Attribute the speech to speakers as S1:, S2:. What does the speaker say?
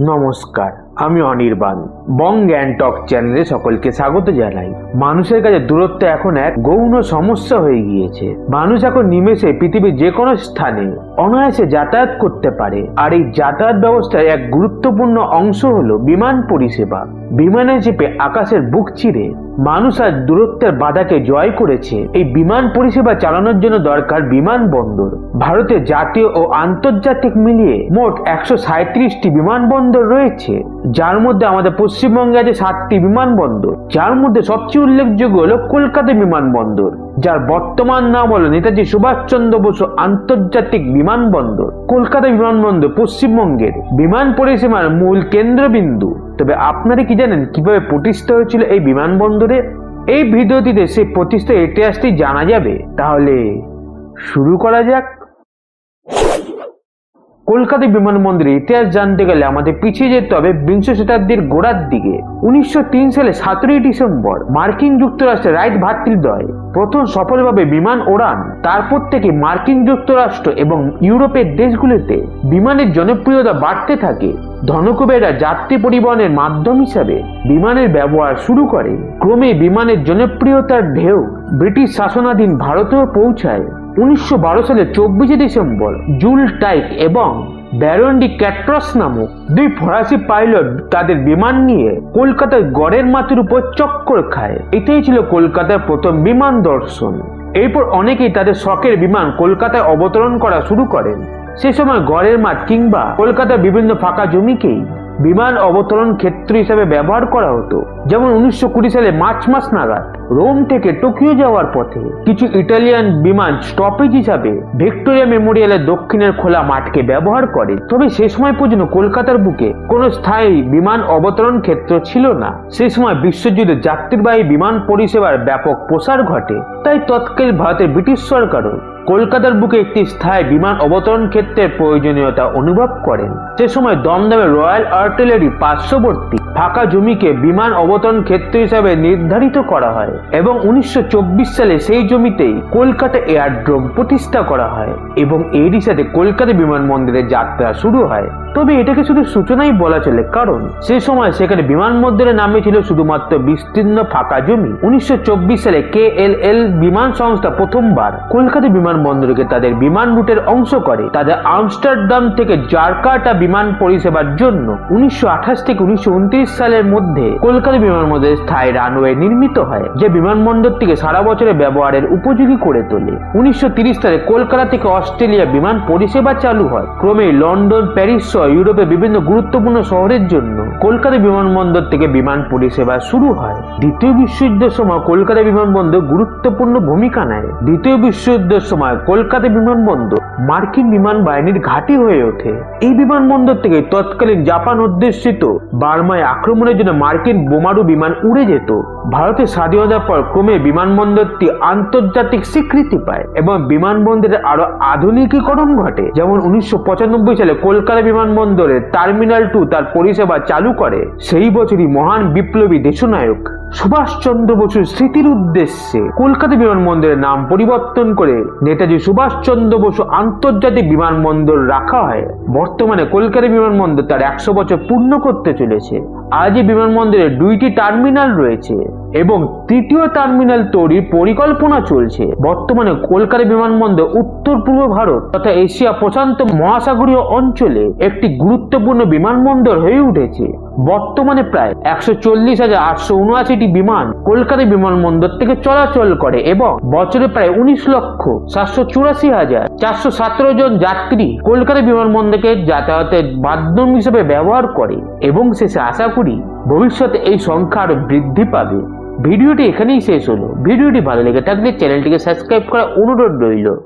S1: নমস্কার, আমি অনির্বাণ। বং গ্যাংটক চ্যানেলে সকলকে স্বাগত জানাই। মানুষের কাছে দূরত্ব এখন এক গৌণ সমস্যা হয়ে গিয়েছে। মানুষ এখন নিমেষে পৃথিবীর যে কোনো স্থানে অনায়াসে যাতায়াত করতে পারে। আর এই যাতায়াত ব্যবস্থার এক গুরুত্বপূর্ণ অংশ হলো বিমান পরিষেবা। বিমানে চেপে আকাশের বুক চিরে। মানুষ আজ দূরত্বের বাধাকে জয় করেছে। এই বিমান পরিষেবা চালানোর জন্য দরকার বিমানবন্দর ভারতে জাতীয় ও আন্তর্জাতিক মিলিয়ে মোট একশো সাঁত্রিশটি বিমানবন্দর রয়েছে। যার মধ্যে আমাদের পশ্চিমবঙ্গে আছে সাতটি বিমানবন্দর যার মধ্যে সবচেয়ে উল্লেখযোগ্য হলো কলকাতা বিমানবন্দর যার বর্তমান নাম হলো নেতাজি সুভাষচন্দ্র বসু আন্তর্জাতিক বিমানবন্দর কলকাতা বিমানবন্দর পশ্চিমবঙ্গের। বিমান পরিষেবার মূল কেন্দ্রবিন্দু। তবে আপনারা কি জানেন, কীভাবে প্রতিষ্ঠা হয়েছিল এই বিমানবন্দরে? এই ভিডিওটিতে সেই প্রতিষ্ঠা ইতিহাসটি জানা যাবে। তাহলে শুরু করা যাক। কলকাতা বিমানবন্দরের ইতিহাস জানতে গেলে আমাদের পিছিয়ে যেতে হবে বিংশ শতাব্দীর গোড়ার দিকে। উনিশশো তিন সালে সতেরোই ডিসেম্বর মার্কিন যুক্তরাষ্ট্রের রাইট ভাতৃদ্বয়। প্রথম সফলভাবে বিমান ওড়ান তারপর থেকে মার্কিন যুক্তরাষ্ট্র এবং ইউরোপের দেশগুলিতে বিমানের জনপ্রিয়তা বাড়তে থাকে। ধনকুবেরা যাত্রী পরিবহনের মাধ্যম হিসাবে বিমানের ব্যবহার শুরু করে। ক্রমে বিমানের জনপ্রিয়তার ঢেউ ব্রিটিশ শাসনাধীন ভারতেও পৌঁছায়। উনিশশো সালে চব্বিশে ডিসেম্বর জুল টাইক এবং ব্যারন্ডি ক্যাট্রস নামক দুই ফরাসি পাইলট তাদের বিমান নিয়ে কলকাতার গড়ের মাটির উপর চক্কর খায়। এটাই ছিল কলকাতার প্রথম বিমান দর্শন। এরপর অনেকেই তাদের শখের বিমান কলকাতায় অবতরণ করা শুরু করেন। সে সময় গড়ের মাঠ কিংবা কলকাতার বিভিন্ন ফাঁকা জমিকেই বিমান অবতরণ ক্ষেত্র হিসেবে ব্যবহার করা হতো। যেমন উনিশশো কুড়ি সালে মার্চ মাস নাগাদ রোম থেকে টোকিও যাওয়ার পথে কিছু ইটালিয়ান বিমান স্টপেজ হিসাবে ভিক্টোরিয়া মেমোরিয়ালের দক্ষিণের খোলা মাঠকে ব্যবহার করে। তবে সে সময় পর্যন্ত কলকাতার বুকে কোনো স্থায়ী বিমান অবতরণ ক্ষেত্র ছিল না। সে সময় বিশ্বযুদ্ধে যাত্রীবাহী বিমান পরিষেবার ব্যাপক প্রসার ঘটে। তাই তৎকালীন ভারতের ব্রিটিশ সরকারও কলকাতার বুকে একটি স্থায়ী বিমান অবতরণ ক্ষেত্রের প্রয়োজনীয়তা অনুভব করেন। সে সময় দমদমে রয়্যাল আর্টিলারি পার্শ্ববর্তী ফাঁকা জমিকে বিমান অবতরণ ক্ষেত্র হিসাবে নির্ধারিত করা হয় এবং উনিশশো চব্বিশ সালে সেই জমিতেই কলকাতা এয়ারড্রোম প্রতিষ্ঠা করা হয় এবং এরই সাথে কলকাতা বিমানবন্দরের যাত্রা শুরু হয়। তবে এটাকে শুধু সূচনাই বলা চলে, কারণ সে সময় সেখানে বিমানবন্দরের নামে ছিল শুধুমাত্র বিস্তীর্ণ ফাঁকা জমি। উনিশশো চব্বিশ সালে কে এল এল বিমান সংস্থা প্রথমবার কলকাতা বিমানবন্দরকে তাদের বিমান রুটের অংশ করে। তাদের আমস্টারডাম থেকে জার্কাটা বিমান পরিষেবার জন্য উনিশশো আঠাশ থেকে উনিশশো সালের মধ্যে কলকাতা বিমানবন্দরে স্থায়ী রানওয়ে নির্মিত হয়, যে বিমানবন্দরটিকে সারা বছরে ব্যবহারের উপযোগী করে তোলে। উনিশশো সালে কলকাতা থেকে অস্ট্রেলিয়া বিমান পরিষেবা চালু হয়। ক্রমে লন্ডন, প্যারিস সহ ইউরোপের বিভিন্ন গুরুত্বপূর্ণ শহরের জন্য কলকাতা বিমানবন্দর থেকে বিমান পরিষেবা শুরু হয়। দ্বিতীয় বিশ্বযুদ্ধের সময় কলকাতা বিমানবন্দর গুরুত্বপূর্ণ ভূমিকা নেয়। দ্বিতীয় বিশ্বযুদ্ধের সময় কলকাতা বিমানবন্দর মার্কিন বিমান বাহিনীর ঘাঁটি হয়ে ওঠে। এই বিমানবন্দর থেকে তৎকালীন জাপান অধ্যুষিত বার্মায় আক্রমণের জন্য মার্কিন বোমারু বিমান উড়ে যেত। ভারতের স্বাধীনতার পর ক্রমে বিমানবন্দরটি আন্তর্জাতিক স্বীকৃতি পায় এবং বিমানবন্দরের আরও আধুনিকীকরণ ঘটে। যেমন উনিশশো পঁচানব্বই সালে কলকাতা বিমানবন্দরের টার্মিনাল টু তার পরিষেবা চালু করে। সেই বছরই মহান বিপ্লবী দেশনায়ক সুভাষচন্দ্র বসুর স্মৃতির উদ্দেশ্যে কলকাতা বিমানবন্দরের নাম পরিবর্তন করে নেতাজি সুভাষচন্দ্র বসু আন্তর্জাতিক বিমানবন্দর রাখা হয়। বর্তমানে কলকাতা বিমানবন্দর তার একশো বছর পূর্ণ করতে চলেছে। আজ এই বিমানবন্দরে দুইটি টার্মিনাল রয়েছে এবং তৃতীয় টার্মিনাল তৈরির পরিকল্পনা চলছে। বর্তমানে কলকাতা বিমানবন্দর উত্তর পূর্ব ভারত তথা এশিয়া প্রশান্ত মহাসাগরীয় অঞ্চলে একটি গুরুত্বপূর্ণ বিমানবন্দর হয়ে উঠেছে। বর্তমানে প্রায় একশো চল্লিশ হাজার আটশো উনআশিটি বিমান কলকাতা বিমানবন্দর থেকে চলাচল করে এবং বছরে প্রায় উনিশ লক্ষ সাতশো চুরাশি হাজার চারশো সতেরো জন যাত্রী কলকাতা বিমানবন্দরকে যাতায়াতের মাধ্যম হিসেবে ব্যবহার করে এবং শেষে আশা করি ভবিষ্যতে এই সংখ্যা আরও বৃদ্ধি পাবে। ভিডিওটি এখানেই শেষ হলো। ভিডিওটি ভালো লেগে থাকলে চ্যানেলটিকে সাবস্ক্রাইব করার অনুরোধ রইল।